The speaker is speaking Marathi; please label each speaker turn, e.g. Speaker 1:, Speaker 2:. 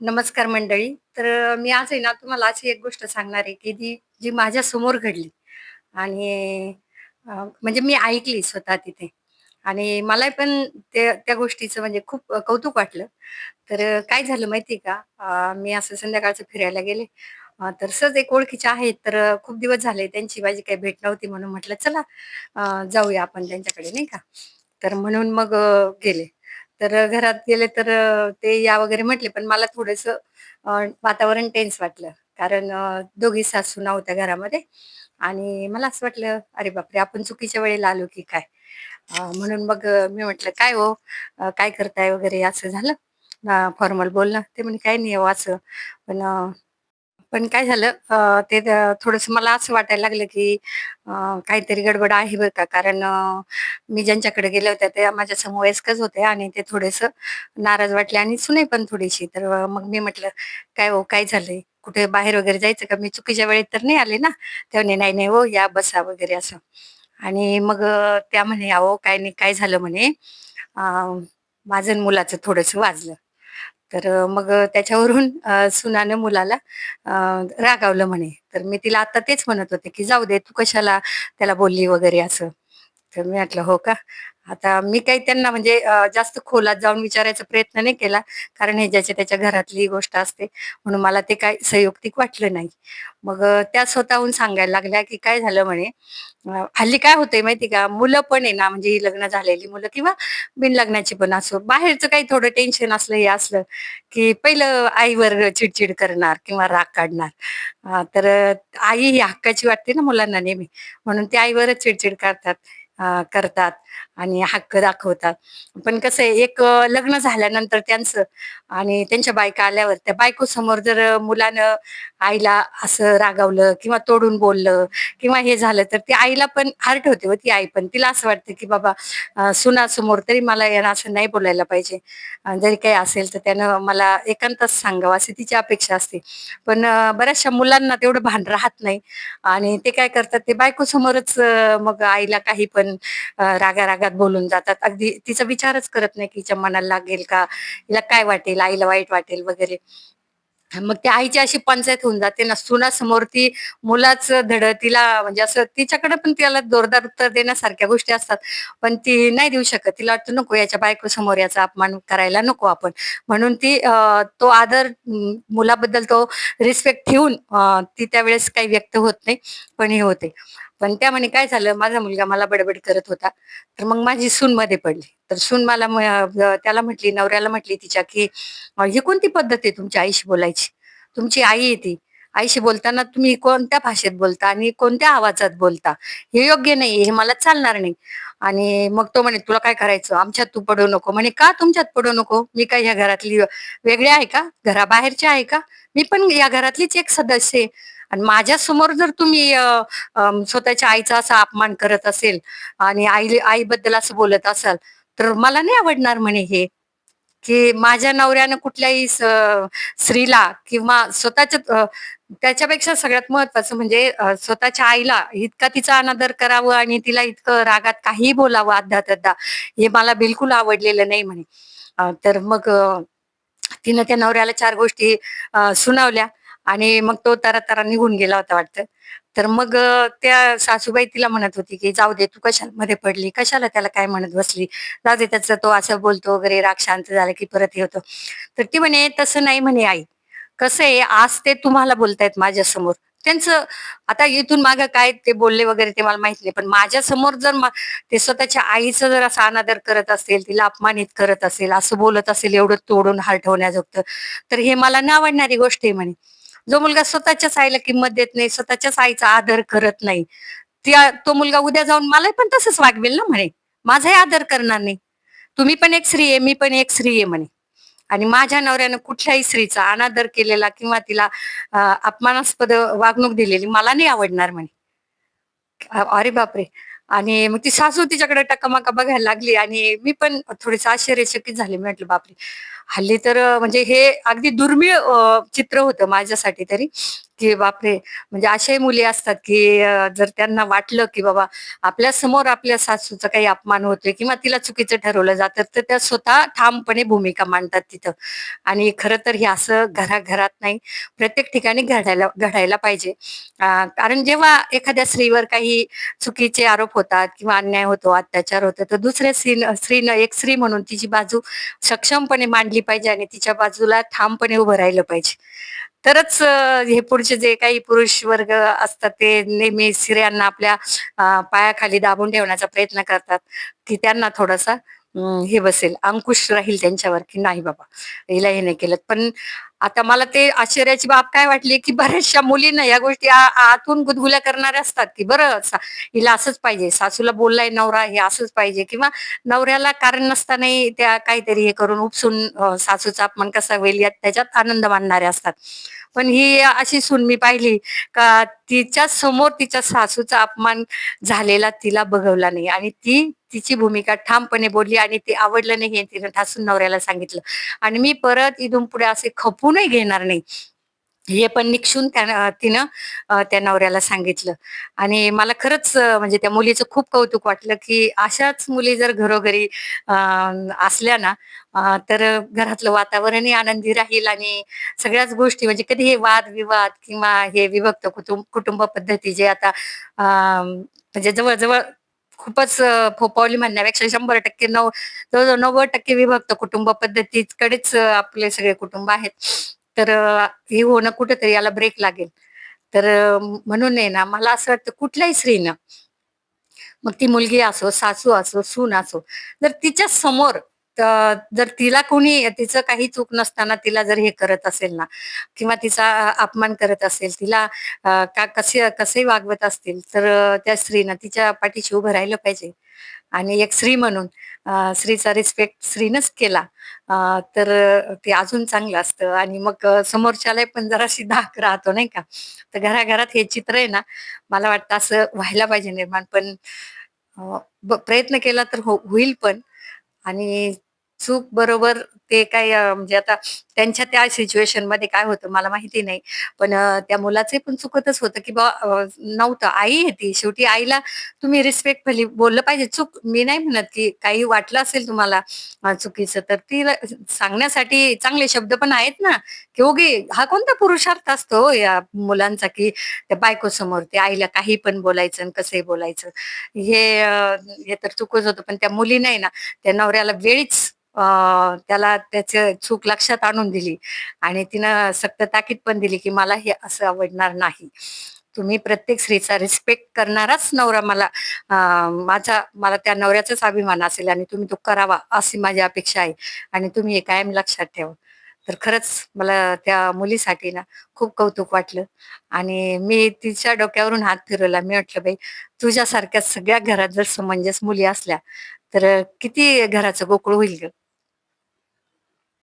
Speaker 1: नमस्कार मंडळी. तर मी आज आहे ना तुम्हाला अशी एक गोष्ट सांगणार आहे, की जी जी माझ्यासमोर घडली आणि म्हणजे मी ऐकली स्वतः तिथे आणि मला पण त्या त्या गोष्टीचं म्हणजे खूप कौतुक वाटलं. तर काय झालं माहिती आहे का? मी असं संध्याकाळचं फिरायला गेले. तर सहज एक ओळखीचे आहेत, तर खूप दिवस झाले त्यांची माझी काही भेट नव्हती म्हणून म्हटलं चला जाऊया आपण त्यांच्याकडे नाही का? तर म्हणून मग गेले. तर घरात गेले तर ते या वगैरे म्हटले, पण मला थोडंसं वातावरण टेन्स वाटलं. कारण दोघी सासू नव्हत्या घरामध्ये आणि मला असं वाटलं, "अरे बापरे! आपण चुकीच्या वेळेला आलो की काय?" म्हणून मग मी म्हटलं, "काय हो? काय करताय?" वगैरे असं झालं फॉर्मल बोलणं. ते म्हणे, काय नाही हो असं." पण पण काय झालं ते थोडस थोडंसं मला असं वाटायला लागलं, की काहीतरी गडबड आहे बरं का. कारण मी ज्यांच्याकडे गेले होते ते माझ्या वयस्कच होते आणि ते थोडेसं नाराज वाटले आणि सुने पण थोडीशी. तर मग मी म्हटलं, "काय हो, काय झालंय? कुठे बाहेर वगैरे जायचं का? मी चुकीच्या वेळेत तर नाही आले ना?" ते "नाही, नाही हो, या बसा" वगैरे असं. आणि मग त्या म्हणे, "अहो, काय नाही, काय झालं?" म्हणे, माझं मुलाचं थोडंसं वाजलं." तर मग त्याच्यावरून सुनानं मुलाला रागावलं म्हणे. तर मी तिला आता तेच म्हणत होते, की "जाऊ दे, तू कशाला त्याला बोलली?" वगैरे असं. तर मी म्हटलं, "हो का?" आता मी काही त्यांना म्हणजे जास्त खोलात जाऊन विचारायचा प्रयत्न नाही केला. कारण हे ज्याच्या त्याच्या घरातली गोष्ट असते. म्हणून मला ते काय संयुक्तिक वाटलं नाही. मग त्या स्वतःहून सांगायला लागल्या, की "काय झालं?" म्हणे हल्ली काय होतंय माहिती का? मुलं पण आहे ना, म्हणजे ही लग्न झालेली मुलं किंवा बिनलग्नाची पण असो, बाहेरचं काही थोडं टेन्शन असलं, हे असलं, की पहिलं आईवर चिडचिड करणार किंवा राग काढणार. तर आई ही हक्काची वाटते ना मुलांना नेहमी, म्हणून ते आईवरच चिडचिड करतात. करतात आणि हक्क दाखवतात. पण कसं आहे, एक लग्न झाल्यानंतर त्यांचं आणि त्यांच्या बायका आल्यावर त्या बायकोसमोर जर मुलानं आईला असं रागावलं किंवा तोडून बोललं किंवा हे झालं, तर ती आईला पण हर्ट होते व ती आई पण. तिला असं वाटतं, की बाबा सुनासमोर तरी मला यानं असं नाही बोलायला पाहिजे. जरी काही असेल तर त्यानं मला एकांतच सांगावं अशी तिची अपेक्षा असते. पण बऱ्याचशा मुलांना तेवढं भान राहत नाही आणि ते काय करतात ते बायकोसमोरच समोरच मग आईला काही पण पण रागा-रागात बोलून जातात. अगदी तिचा विचारच करत नाही, की हिच्या मनाला लागेल का? हिला काय वाटेल? आईला वाईट वाटेल वगैरे. मग त्या आईची अशी पंचायत होऊन जाते ना, सुनासमोर ती मुलाचं धड तिला म्हणजे असं तिच्याकडे पण त्याला जोरदार उत्तर देण्यासारख्या गोष्टी असतात. पण ती नाही देऊ शकत. तिला वाटतं नको याच्या बायको समोर याचा अपमान करायला नको आपण. म्हणून ती तो आदर मुलाबद्दल तो रिस्पेक्ट ठेवून ती त्यावेळेस काही व्यक्त होत नाही, पण हे होते. पण त्या म्हणे काय झालं, माझा मुलगा मला बडबड करत होता. तर मग माझी सून मध्ये पडली. तर सून मला त्याला म्हटली, नवऱ्याला म्हटली तिच्या, की ही कोणती पद्धत आहे तुमच्या आईशी बोलायची? तुमची आई आहे ती. आईशी बोलताना तुम्ही कोणत्या भाषेत बोलता आणि कोणत्या आवाजात बोलता? हे योग्य नाही, हे मला चालणार नाही." आणि मग तो म्हणे, "तुला काय करायचं? आमच्यात तू पडू नको." म्हणे, "का तुमच्यात पडू नको? मी काय ह्या घरातली वेगळी आहे का? घराबाहेरच्या आहे का? मी पण या घरातलीच एक सदस्य आहे. आणि माझ्यासमोर जर तुम्ही स्वतःच्या आईचा असा अपमान करत असेल आणि आई आईबद्दल असं बोलत असाल, तर मला नाही आवडणार म्हणे हे. की माझ्या नवऱ्यानं कुठल्याही स्त्रीला किंवा स्वतःच्या त्याच्यापेक्षा सगळ्यात महत्त्वाचं म्हणजे स्वतःच्या आईला इतका तिचा अनादर करावं आणि तिला इतकं रागात काहीही बोलावं अद्दा-तद्दा, हे मला बिलकुल आवडलेलं नाही म्हणे. तर मग तिनं त्या नवऱ्याला चार गोष्टी सुनावल्या आणि मग तो तरातरा निघून गेला होता वाटतं. तर मग त्या सासूबाई तिला म्हणत होती, की "जाऊ दे, तू कशाला मध्ये पडली? कशाला त्याला काय म्हणत बसली? जाऊ दे, त्याचं तो असं बोलतो वगैरे, राग शांत झाला की परत हे होतं." तर ती म्हणे, "तसं नाही म्हणे आई. कसं आहे, आज ते तुम्हाला बोलतायत माझ्यासमोर. त्यांचं आता इथून मागं काय ते बोलले वगैरे ते मला माहीत नाही. पण माझ्यासमोर जर मा ते स्वतःच्या आईचं जर असा अनादर करत असेल, तिला अपमानित करत असेल, असं बोलत असेल एवढं तोडून हटवण्याजोगतं, तर हे मला न आवडणारी गोष्ट आहे म्हणे. जो मुलगा स्वतःच्याच आईला किंमत देत नाही, स्वतःच्याच आईचा आदर करत नाही, त्या तो मुलगा उद्या जाऊन मलाही पण तसंच वागवेल ना म्हणे. माझाही आदर करणार नाही. तुम्ही पण एक स्त्री आहे, मी पण एक स्त्री आहे म्हणे. आणि माझ्या नवऱ्यानं कुठल्याही स्त्रीचा अनादर केलेला किंवा तिला अपमानास्पद वागणूक दिलेली मला नाही आवडणार म्हणे. अरे बापरे! आणि मग ती सासू तिच्याकडे टकामका बघायला लागली आणि मी पण थोडीसं आश्चर्यचकित झाले. मी म्हटलं, "बापरे! हल्ली तर म्हणजे हे अगदी दुर्मिळ चित्र होतं माझ्यासाठी तरी, की बापरे! म्हणजे अशाही मुली असतात, की जर त्यांना वाटलं, की बाबा आपल्यासमोर आपल्या सासूचा काही अपमान होतोय किंवा तिला चुकीचं ठरवलं जातं, तर त्या स्वतः ठामपणे भूमिका मांडतात तिथं. आणि खरं तर हे असं घराघरात नाही, प्रत्येक ठिकाणी घडायला घडायला पाहिजे. कारण जेव्हा एखाद्या स्त्रीवर काही चुकीचे आरोप होतात किंवा अन्याय होतो, अत्याचार होतो, तर दुसऱ्या स्त्री स्त्रीनं एक स्त्री म्हणून तिची बाजू सक्षमपणे मांडली पाहिजे आणि तिच्या बाजूला ठामपणे उभं राहिलं पाहिजे. तरच हे पुढचे जे काही पुरुष वर्ग असतात, ते नेहमी स्त्रियांना आपल्या पायाखाली दाबून ठेवण्याचा प्रयत्न करतात, की त्यांना थोडासा हे बसेल, अंकुश राहील त्यांच्यावर, की नाही बाबा, हिला हे नाही केलं. पण आता मला ते आश्चर्याची बाब काय वाटली, की बऱ्याचशा मुलींना या गोष्टी आतून गुदगुल्या करणाऱ्या असतात, की बरं सा हिला असंच पाहिजे, सासूला बोललाय नवरा, हे असंच पाहिजे किंवा नवऱ्याला कारण नसतानाही त्या काहीतरी हे करून उपसून सासूचा अपमान कसा होईल यात त्याच्यात आनंद मानणाऱ्या असतात. पण ही अशी सून मी पाहिली का तिच्या समोर तिच्या सासूचा अपमान झालेला तिला बघवला नाही आणि ती तिची भूमिका ठामपणे बोलली आणि ते आवडलं नाही हे तिनं ठासून नवऱ्याला सांगितलं आणि मी परत इथून पुढे असे खपूनही घेणार नाही. हे पण निक्षून त्या तिनं त्या नवऱ्याला सांगितलं आणि मला खरंच म्हणजे त्या मुलीचं खूप कौतुक वाटलं, की अशाच मुली जर घरोघरी असल्या ना तर घरातलं वातावरणही आनंदी राहील आणि सगळ्याच गोष्टी म्हणजे कधी हे वाद-विवाद किंवा हे विभक्त कुटुंब कुटुंब पद्धती जे आता म्हणजे जवळजवळ खूपच फोपावली म्हणण्यापेक्षा शंभर टक्के नऊ जवळजवळ नव्वद टक्के विभक्त कुटुंब पद्धतीकडेच आपले सगळे कुटुंब आहेत. तर हे होणं कुठेतरी याला ब्रेक लागेल. तर म्हणून आहे ना, मला असं वाटतं कुठल्याही स्त्रीनं मग ती मुलगी असो, सासू असो, सून असो, जर तिच्या समोर जर तिला कोणी तिचं काही चूक नसताना तिला जर हे करत असेल ना किंवा तिचा अपमान करत असेल, तिला का कसे कसे वागवत असतील, तर त्या स्त्रीनं तिच्या पाठीशी उभं राहिलं पाहिजे. आणि एक स्त्री म्हणून स्त्रीचा रिस्पेक्ट स्त्रीनंच केला तर ते अजून चांगलं असतं आणि मग समोरच्याला पण जराशी धाक राहतो नाही का? तर घराघरात हे चित्र आहे ना, मला वाटतं असं व्हायला पाहिजे निर्माण. पण ब प्रयत्न केला तर हो होईल पण आणि चूक बरोबर ते काय अ, म्हणजे आता त्यांच्या त्या सिच्युएशनमध्ये काय होतं मला माहिती नाही. पण अ, त्या मुलाचे पण चुकतच होतं, की बा अ, नव्हतं. आई आहे ती. शेवटी आईला तुम्ही रिस्पेक्टफुली बोललं पाहिजे. चूक मी नाही म्हणत, की काही वाटलं असेल तुम्हाला अ, चुकीचं तर तिला सांगण्यासाठी चांगले शब्द पण आहेत ना, की "ओगे" हा कोणता पुरुषार्थ असतो हो या मुलांचा, की त्या बायकोसमोर ते आईला काही पण बोलायचं आणि कसंही बोलायचं. हे अ, हे तर चुकच होतं. पण त्या मुली नाही ना, त्या नवऱ्याला वेळीच अ, त्याला त्याचं चूक लक्षात आणून दिली आणि तिनं सक्त ताकीद पण दिली, की मला हे असं आवडणार नाही. तुम्ही प्रत्येक स्त्रीचा रिस्पेक्ट करणाराच नवरा मला अ, माझा मला त्या नवऱ्याचाच अभिमान असेल आणि तुम्ही तो करावा, अशी माझी अपेक्षा आहे आणि तुम्ही हे कायम लक्षात ठेवा. तर खरंच मला त्या मुलीसाठी ना खूप कौतुक वाटलं आणि मी तिच्या डोक्यावरून हात फिरवला. मी म्हटलं, "बाई, तुझ्यासारख्या सगळ्या घरात जर समंजस मुली असल्या, तर किती घराचं गोकुळ होईल गं."